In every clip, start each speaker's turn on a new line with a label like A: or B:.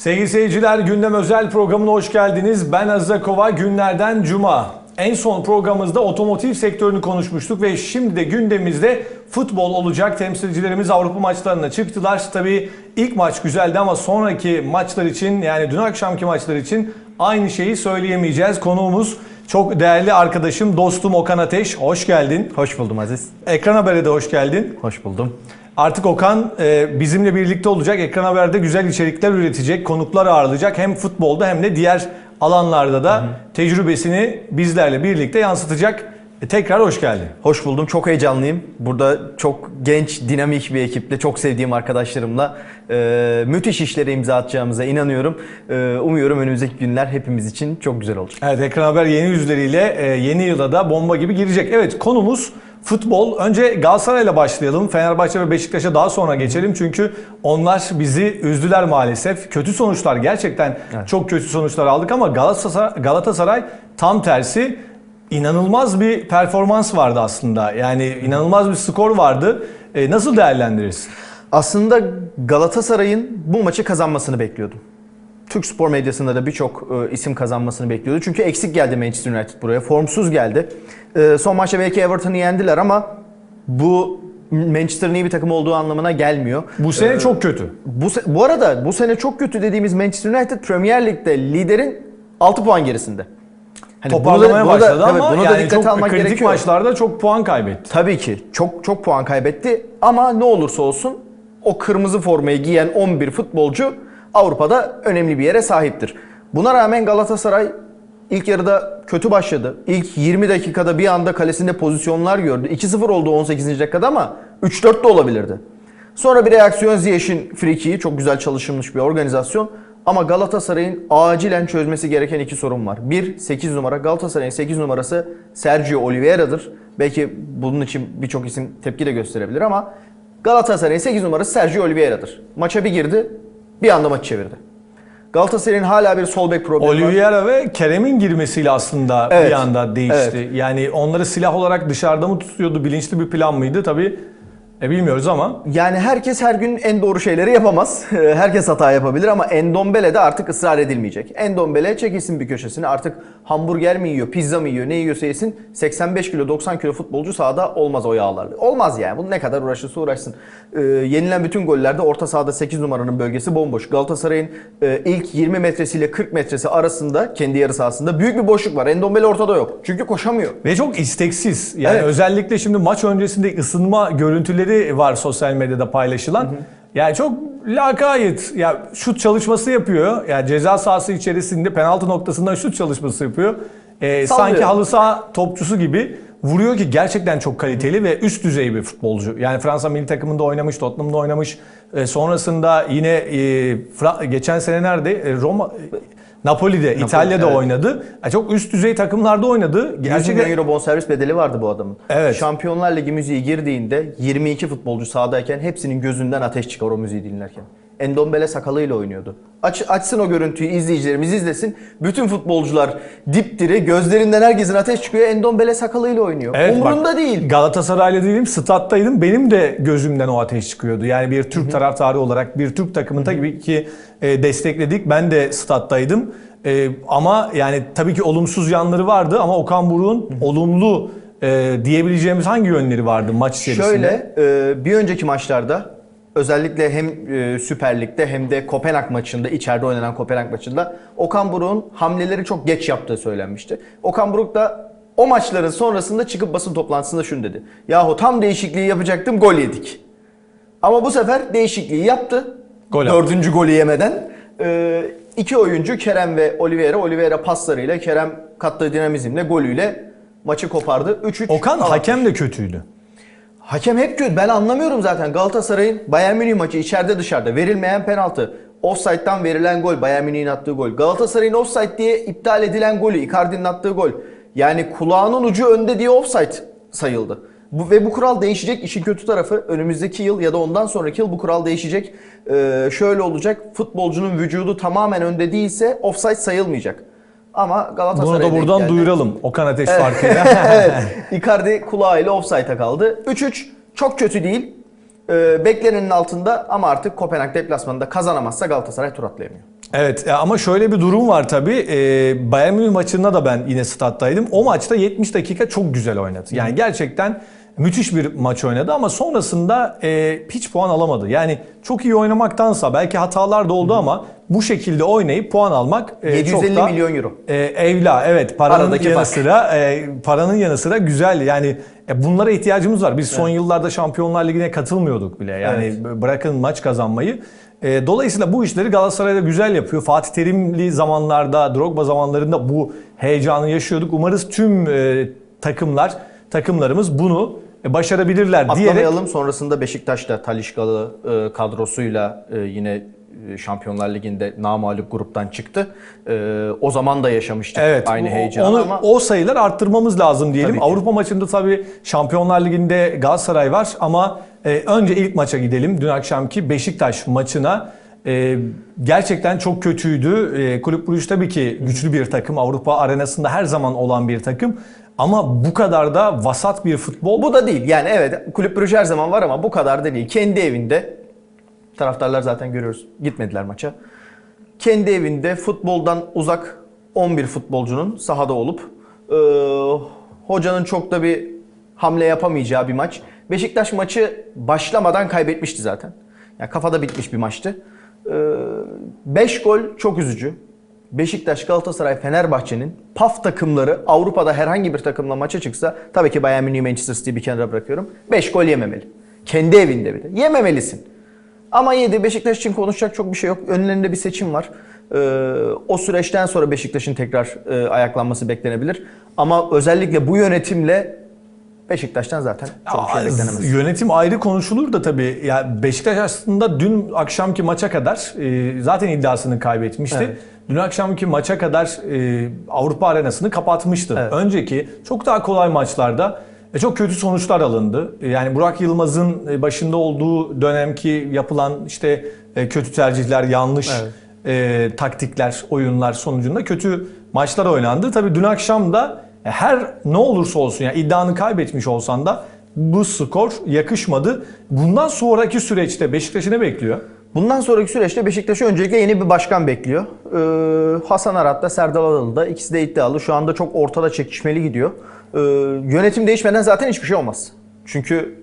A: Sevgili seyirciler gündem özel programına hoş geldiniz. Ben Aziz Kova günlerden cuma. En son programımızda otomotiv sektörünü konuşmuştuk ve şimdi de gündemimizde futbol olacak. Temsilcilerimiz Avrupa maçlarına çıktılar. Tabii ilk maç güzeldi ama sonraki maçlar için yani dün akşamki maçlar için aynı şeyi söyleyemeyeceğiz. Konuğumuz çok değerli arkadaşım, dostum Okan Ateş. Hoş geldin.
B: Hoş buldum Aziz.
A: Ekran Haber'e de hoş geldin.
B: Hoş buldum.
A: Artık Okan e, bizimle birlikte olacak. Ekran Haber'de güzel içerikler üretecek, konuklar ağırlayacak. Hem futbolda hem de diğer alanlarda da tecrübesini bizlerle birlikte yansıtacak. E, tekrar hoş geldin.
B: Hoş buldum. Çok heyecanlıyım. Burada çok genç, dinamik bir ekiple, çok sevdiğim arkadaşlarımla e, müthiş işlere imza atacağımıza inanıyorum. E, umuyorum önümüzdeki günler hepimiz için çok güzel olacak.
A: Evet Ekran Haber yeni yüzleriyle e, yeni yıla da bomba gibi girecek. Evet konumuz futbol. Önce Galatasaray'la başlayalım. Fenerbahçe ve Beşiktaş'a daha sonra geçelim. Çünkü onlar bizi üzdüler maalesef. Kötü sonuçlar gerçekten çok kötü sonuçlar aldık ama Galatasaray, Galatasaray tam tersi inanılmaz bir performans vardı aslında. Yani inanılmaz bir skor vardı. E, nasıl değerlendirirsin?
B: Aslında Galatasaray'ın bu maçı kazanmasını bekliyordum. Türk spor medyasında da birçok e, isim kazanmasını bekliyordu. Çünkü eksik geldi Manchester United buraya. Formsuz geldi. E, son maçta belki Everton'ı yendiler ama bu Manchester'ın iyi bir takım olduğu anlamına gelmiyor.
A: Bu sene çok kötü.
B: Bu, bu arada bu sene çok kötü dediğimiz Manchester United Premier Lig'de liderin 6 puan gerisinde. Hani
A: Toparlamaya
B: bunu da-
A: başladı
B: tabii
A: ama
B: bunu da
A: yani
B: dikkate
A: çok
B: almak
A: kritik
B: gerekiyor.
A: maçlarda çok puan kaybetti.
B: Tabii ki çok çok puan kaybetti ama ne olursa olsun o kırmızı formayı giyen 11 futbolcu Avrupa'da önemli bir yere sahiptir. Buna rağmen Galatasaray ilk yarıda kötü başladı. İlk 20 dakikada bir anda kalesinde pozisyonlar gördü. 2-0 oldu 18. dakikada ama 3-4 de olabilirdi. Sonra bir reaksiyon Ziyech'in frikiği çok güzel çalışılmış bir organizasyon. Ama Galatasaray'ın acilen çözmesi gereken iki sorun var. Bir, 8 numara. Galatasaray'ın 8 numarası Sergio Oliveira'dır. Belki bunun için birçok isim tepki de gösterebilir ama Galatasaray'ın 8 numarası Sergio Oliveira'dır. Maça bir girdi, bir anda maçı çevirdi. Galatasaray'ın hala bir sol bek problemi var.
A: Oliveira ve Kerem'in girmesiyle aslında
B: Evet.
A: bir anda değişti. Yani onları silah olarak dışarıda mı tutuyordu? Bilinçli bir plan mıydı? Tabii e, bilmiyoruz ama
B: Yani herkes her gün en doğru şeyleri yapamaz. herkes hata yapabilir ama Endombele de artık ısrar edilmeyecek. Endombele çekilsin bir köşesine. Artık hamburger mi yiyor, pizza mı yiyor, ne yiyorsa yesin. 85 kilo, 90 kilo futbolcu sahada olmaz o yağlarla. Olmaz yani. Bunu ne kadar uğraşırsa uğraşsın. Ee, yenilen bütün gollerde orta sahada 8 numaranın bölgesi bomboş. Galatasaray'ın e, ilk 20 metresiyle 40 metresi arasında, kendi yarı sahasında büyük bir boşluk var. Endombele ortada yok. Çünkü koşamıyor.
A: ve çok isteksiz. Yani
B: Evet.
A: özellikle şimdi maç öncesinde ısınma görüntüleri var sosyal medyada paylaşılan. Yani çok lakayt. Ya şut çalışması yapıyor. Yani ceza sahası içerisinde penaltı noktasından şut çalışması yapıyor. Ee,
B: Sallıyor.
A: sanki halı saha topçusu gibi vuruyor ki gerçekten çok kaliteli ve üst düzey bir futbolcu. Yani Fransa milli takımında oynamış, Tottenham'da oynamış. Ee, sonrasında yine e, Fra- geçen sene nerede? E, Roma Napoli'de, İtalya'da
B: evet.
A: oynadı. Ya çok üst düzey takımlarda oynadı.
B: 100
A: Gerçekten
B: milyon euro bonservis bedeli vardı bu adamın.
A: Evet.
B: Şampiyonlar Ligi müziği girdiğinde 22 futbolcu sahadayken hepsinin gözünden ateş çıkar o müziği dinlerken. Endombele sakalıyla oynuyordu. Aç, açsın o görüntüyü izleyicilerimiz izlesin. Bütün futbolcular dipdiri gözlerinden herkesin ateş çıkıyor. Endombele sakalıyla oynuyor.
A: Evet,
B: Umurunda
A: bak,
B: değil.
A: Galatasaray'la değilim, stat'taydım. Benim de gözümden o ateş çıkıyordu. Yani bir Türk taraftarı olarak bir Türk takımını tabii ki e, destekledik. Ben de stat'taydım. E, ama yani tabii ki olumsuz yanları vardı ama Okan Buruk'un olumlu e, diyebileceğimiz hangi yönleri vardı maç içerisinde?
B: Şöyle e, bir önceki maçlarda özellikle hem e, Süper Lig'de hem de Kopenhag maçında içeride oynanan Kopenhag maçında Okan Buruk'un hamleleri çok geç yaptığı söylenmişti. Okan Buruk da o maçların sonrasında çıkıp basın toplantısında şunu dedi. Yahu tam değişikliği yapacaktım gol yedik. Ama bu sefer değişikliği yaptı.
A: Gol.
B: Dördüncü golü yemeden. E, iki oyuncu Kerem ve Oliveira. Oliveira paslarıyla Kerem kattığı dinamizmle golüyle maçı kopardı. 3-3.
A: Okan hakem de kötüydü.
B: Hakem hep kötü. Ben anlamıyorum zaten. Galatasaray'ın Bayern Münih maçı içeride dışarıda verilmeyen penaltı. Offside'dan verilen gol. Bayern Münih'in attığı gol. Galatasaray'ın offside diye iptal edilen golü. Icardi'nin attığı gol. Yani kulağının ucu önde diye offside sayıldı. Bu, ve bu kural değişecek. İşin kötü tarafı önümüzdeki yıl ya da ondan sonraki yıl bu kural değişecek. Ee, şöyle olacak. Futbolcunun vücudu tamamen önde değilse offside sayılmayacak. Ama
A: Bunu
B: Galatasaray'a
A: da
B: denk
A: buradan duyuralım Okan Ateş farkıyla.
B: evet. Icardi kulağıyla offside'a kaldı. 3-3 çok kötü değil. Ee, beklenenin altında ama artık Kopenhag deplasmanında kazanamazsa Galatasaray tur atlayamıyor.
A: Evet e, ama şöyle bir durum var tabii. E, Bayern Münih maçında da ben yine stat'taydım. O maçta 70 dakika çok güzel oynadı. Yani gerçekten müthiş bir maç oynadı ama sonrasında e, hiç puan alamadı. Yani çok iyi oynamaktansa belki hatalar da oldu ama bu şekilde oynayıp puan almak e,
B: 750
A: çok da,
B: milyon euro.
A: E, evla evet paranın
B: Aradaki
A: yanı
B: fark.
A: sıra e, paranın yanı sıra güzel yani e, bunlara ihtiyacımız var. Biz son yıllarda Şampiyonlar Ligi'ne katılmıyorduk bile. Yani
B: Evet.
A: bırakın maç kazanmayı. E, dolayısıyla bu işleri Galatasaray'da güzel yapıyor. Fatih Terimli zamanlarda, Drogba zamanlarında bu heyecanı yaşıyorduk. Umarız tüm e, takımlar, takımlarımız bunu e, başarabilirler diyerek
B: Atlamayalım sonrasında Beşiktaş'ta Talişkalı e, kadrosuyla e, yine Şampiyonlar Ligi'nde namalup gruptan çıktı. O zaman da yaşamıştık
A: Evet.
B: aynı heyecanı
A: onu,
B: ama
A: o sayılar arttırmamız lazım diyelim. Avrupa maçında tabii Şampiyonlar Ligi'nde Galatasaray var ama e, önce ilk maça gidelim. Dün akşamki Beşiktaş maçına. E, gerçekten çok kötüydü. E, Kulüp Brugge tabii ki güçlü bir takım. Avrupa arenasında her zaman olan bir takım. Ama bu kadar da vasat bir futbol.
B: bu da değil. Yani evet kulüp Brugge her zaman var ama bu kadar da değil. Kendi evinde taraftarlar zaten görüyoruz. Gitmediler maça. Kendi evinde futboldan uzak 11 futbolcunun sahada olup e, hocanın çok da bir hamle yapamayacağı bir maç. Beşiktaş maçı başlamadan kaybetmişti zaten. Yani kafada bitmiş bir maçtı. 5 gol çok üzücü. Beşiktaş, Galatasaray, Fenerbahçe'nin PAF takımları Avrupa'da herhangi bir takımla maça çıksa tabii ki Bayern Münih, Manchester City'yi bir kenara bırakıyorum. 5 gol yememeli. Kendi evinde bir de. Yememelisin. Ama yedi. Beşiktaş için konuşacak çok bir şey yok. Önlerinde bir seçim var. Ee, o süreçten sonra Beşiktaş'ın tekrar e, ayaklanması beklenebilir. Ama özellikle bu yönetimle Beşiktaş'tan zaten çok şey
A: Aa,
B: beklenemez.
A: Yönetim ayrı konuşulur da tabii. Ya Beşiktaş aslında dün akşamki maça kadar e, zaten iddiasını kaybetmişti.
B: Evet.
A: Dün akşamki maça kadar e, Avrupa arenasını kapatmıştı.
B: Evet.
A: Önceki çok daha kolay maçlarda e, çok kötü sonuçlar alındı. E, Yani Burak Yılmaz'ın e, başında olduğu dönemki yapılan işte e, kötü tercihler, yanlış
B: Evet.
A: e, taktikler, oyunlar sonucunda kötü maçlar oynandı. Tabii dün akşam da her ne olursa olsun yani iddianı kaybetmiş olsan da bu skor yakışmadı. Bundan sonraki süreçte Beşiktaş'ı ne bekliyor?
B: Bundan sonraki süreçte Beşiktaş'ı öncelikle yeni bir başkan bekliyor. Ee, Hasan Arat da Serdal Adalı da ikisi de iddialı. Şu anda çok ortada çekişmeli gidiyor. Ee, yönetim değişmeden zaten hiçbir şey olmaz. Çünkü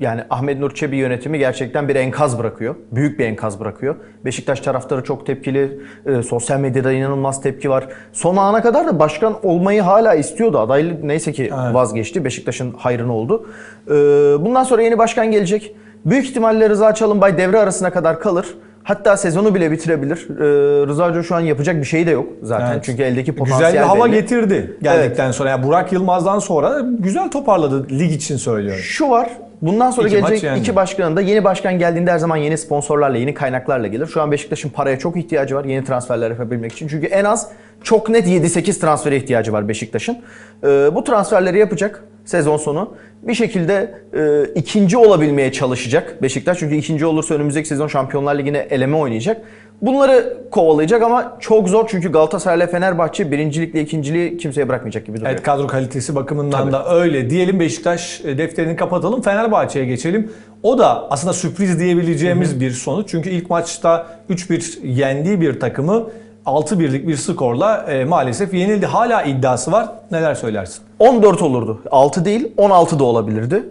B: yani Ahmet Nur Çebi yönetimi gerçekten bir enkaz bırakıyor. Büyük bir enkaz bırakıyor. Beşiktaş taraftarı çok tepkili. Ee, sosyal medyada inanılmaz tepki var. Son ana kadar da başkan olmayı hala istiyordu. Adaylık neyse ki
A: Evet.
B: vazgeçti. Beşiktaş'ın hayrına oldu. Ee, bundan sonra yeni başkan gelecek. Büyük ihtimalle Rıza Çalınbay devre arasına kadar kalır. Hatta sezonu bile bitirebilir. Ee, Rıza Hoca şu an yapacak bir şey de yok zaten.
A: Evet.
B: Çünkü eldeki potansiyel
A: Güzel bir hava
B: belli.
A: getirdi geldikten sonra. Yani Burak Yılmaz'dan sonra güzel toparladı lig için söylüyorum.
B: Şu var. Bundan sonra
A: İki
B: gelecek
A: yendi.
B: iki başkanın da yeni başkan geldiğinde her zaman yeni sponsorlarla, yeni kaynaklarla gelir. Şu an Beşiktaş'ın paraya çok ihtiyacı var yeni transferler yapabilmek için. Çünkü en az çok net 7-8 transfere ihtiyacı var Beşiktaş'ın. Ee, bu transferleri yapacak sezon sonu. Bir şekilde e, ikinci olabilmeye çalışacak Beşiktaş. Çünkü ikinci olursa önümüzdeki sezon Şampiyonlar Ligi'ne eleme oynayacak. Bunları kovalayacak ama çok zor çünkü Galatasaray ile Fenerbahçe birincilikle ikinciliği kimseye bırakmayacak gibi duruyor.
A: Evet kadro kalitesi bakımından
B: Tabii.
A: da öyle. Diyelim Beşiktaş e, defterini kapatalım. Fenerbahçe'ye geçelim. O da aslında sürpriz diyebileceğimiz bir sonuç. Çünkü ilk maçta 3-1 yendiği bir takımı 6-1'lik bir skorla e, maalesef yenildi. Hala iddiası var. Neler söylersin?
B: 14 olurdu. 6 değil 16 da olabilirdi.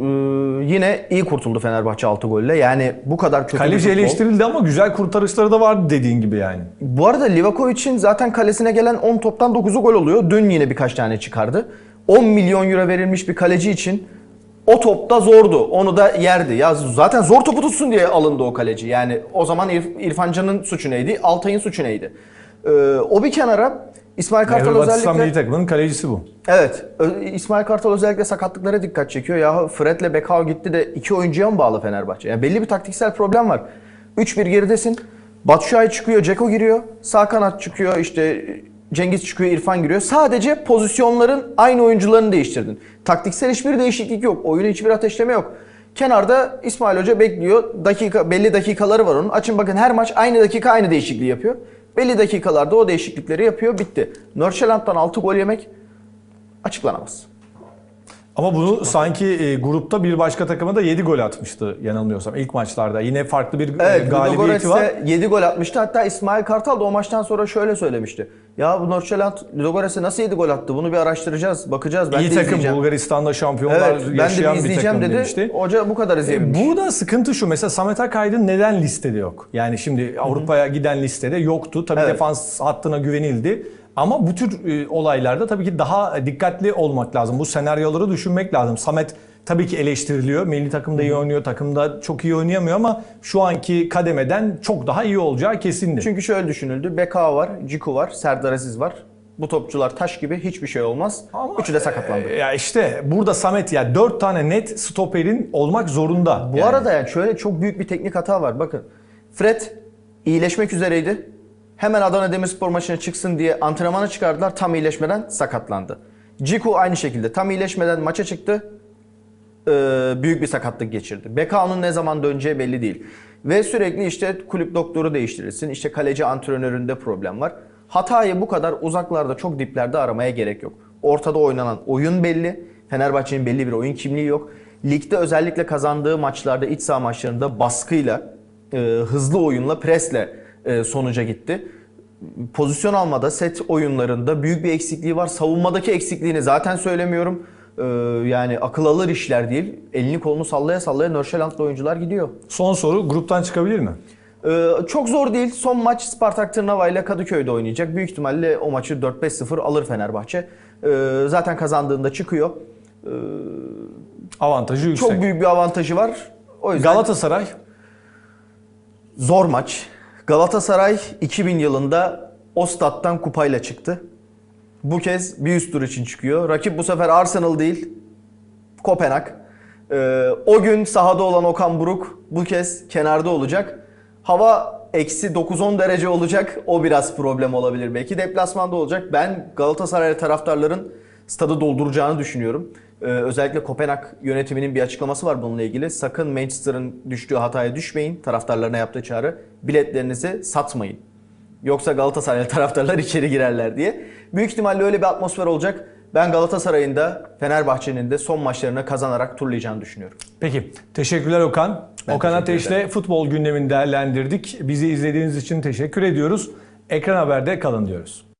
B: Ee, yine iyi kurtuldu Fenerbahçe 6 golle. Yani bu kadar kötü bir
A: Kaleci
B: futbol.
A: eleştirildi ama güzel kurtarışları da vardı dediğin gibi yani.
B: Bu arada Livakovic'in zaten kalesine gelen 10 toptan 9'u gol oluyor. Dün yine birkaç tane çıkardı. 10 milyon euro verilmiş bir kaleci için o topta zordu. Onu da yerdi. Ya zaten zor topu tutsun diye alındı o kaleci. Yani o zaman İrf- İrfan Can'ın suçu neydi? Altay'ın suçu neydi? Ee, o bir kenara İsmail Kartal
A: Mevlüt Batistan
B: özellikle...
A: milli takımının kalecisi bu.
B: Evet. Ö- İsmail Kartal özellikle sakatlıklara dikkat çekiyor. Ya Fred'le Bekao gitti de iki oyuncuya mı bağlı Fenerbahçe? Yani belli bir taktiksel problem var. 3-1 geridesin. Batshuayi çıkıyor, Ceko giriyor. Sağ kanat çıkıyor, işte Cengiz çıkıyor, İrfan giriyor. Sadece pozisyonların aynı oyuncularını değiştirdin. Taktiksel hiçbir değişiklik yok. Oyuna hiçbir ateşleme yok. Kenarda İsmail Hoca bekliyor. Dakika belli dakikaları var onun. Açın bakın her maç aynı dakika aynı değişikliği yapıyor. Belli dakikalarda o değişiklikleri yapıyor. Bitti. Norşeland'dan 6 gol yemek açıklanamaz.
A: Ama bunu sanki e, grupta bir başka takıma da 7 gol atmıştı yanılmıyorsam ilk maçlarda. Yine farklı bir e,
B: Evet,
A: galibiyeti var.
B: Ludogorets'e 7 gol atmıştı. Hatta İsmail Kartal da o maçtan sonra şöyle söylemişti. Ya bu Nordsjælland Ludogorets'e nasıl 7 gol attı? Bunu bir araştıracağız, bakacağız. Ben
A: İyi
B: de
A: takım
B: izleyeceğim.
A: Bulgaristan'da şampiyonlar
B: Evet, ben de
A: yaşayan
B: bir
A: bir
B: izleyeceğim
A: takım
B: dedi.
A: demişti.
B: Hoca bu kadar izleyebilmiş.
A: Burada sıkıntı şu mesela Samet Akaydın neden listede yok? Yani şimdi Avrupa'ya giden listede yoktu. Tabii
B: Evet.
A: defans hattına güvenildi. Ama bu tür e, olaylarda tabii ki daha dikkatli olmak lazım. Bu senaryoları düşünmek lazım. Samet tabii ki eleştiriliyor. Milli takımda iyi oynuyor, takımda çok iyi oynayamıyor ama şu anki kademeden çok daha iyi olacağı kesindir.
B: Çünkü şöyle düşünüldü. Beka var, Ciku var, Serdar Aziz var. Bu topçular taş gibi hiçbir şey olmaz.
A: Ama,
B: Üçü de sakatlandı.
A: e, Ya işte burada Samet ya 4 tane net stoperin olmak zorunda.
B: Bu
A: Yani.
B: arada yani şöyle çok büyük bir teknik hata var. Bakın Fred iyileşmek üzereydi. Hemen Adana Demirspor maçına çıksın diye antrenmana çıkardılar. Tam iyileşmeden sakatlandı. Ciku aynı şekilde tam iyileşmeden maça çıktı. Ee, büyük bir sakatlık geçirdi. Bekao'nun ne zaman döneceği belli değil. Ve sürekli işte kulüp doktoru değiştirilsin. İşte kaleci antrenöründe problem var. Hatayı bu kadar uzaklarda çok diplerde aramaya gerek yok. Ortada oynanan oyun belli. Fenerbahçe'nin belli bir oyun kimliği yok. Ligde özellikle kazandığı maçlarda iç saha maçlarında baskıyla, e, hızlı oyunla, presle sonuca gitti. Pozisyon almada, set oyunlarında büyük bir eksikliği var. Savunmadaki eksikliğini zaten söylemiyorum. E, yani akıl alır işler değil. Elini kolunu sallaya sallaya Nörşeland'lı oyuncular gidiyor.
A: Son soru gruptan çıkabilir mi?
B: Ee, çok zor değil. Son maç Spartak Tırnava ile Kadıköy'de oynayacak. Büyük ihtimalle o maçı 4-5-0 alır Fenerbahçe. Ee, zaten kazandığında çıkıyor.
A: Avantajı yüksek.
B: Çok büyük bir avantajı var. O yüzden
A: Galatasaray
B: zor maç. Galatasaray 2000 yılında o stat'tan kupayla çıktı. Bu kez bir üst tur için çıkıyor. Rakip bu sefer Arsenal değil, Kopenhag. Ee, o gün sahada olan Okan Buruk bu kez kenarda olacak. Hava eksi 9-10 derece olacak. O biraz problem olabilir belki. Deplasmanda olacak. Ben Galatasaray taraftarların stadı dolduracağını düşünüyorum. Ee, özellikle Kopenhag yönetiminin bir açıklaması var bununla ilgili. Sakın Manchester'ın düştüğü hataya düşmeyin. Taraftarlarına yaptığı çağrı. Biletlerinizi satmayın. Yoksa Galatasaray taraftarlar içeri girerler diye. Büyük ihtimalle öyle bir atmosfer olacak. Ben Galatasaray'ın da Fenerbahçe'nin de son maçlarını kazanarak turlayacağını düşünüyorum.
A: Peki. Teşekkürler Okan.
B: Ben
A: Okan
B: teşekkür
A: Ateş'le futbol gündemini değerlendirdik. Bizi izlediğiniz için teşekkür ediyoruz. Ekran Haber'de kalın diyoruz.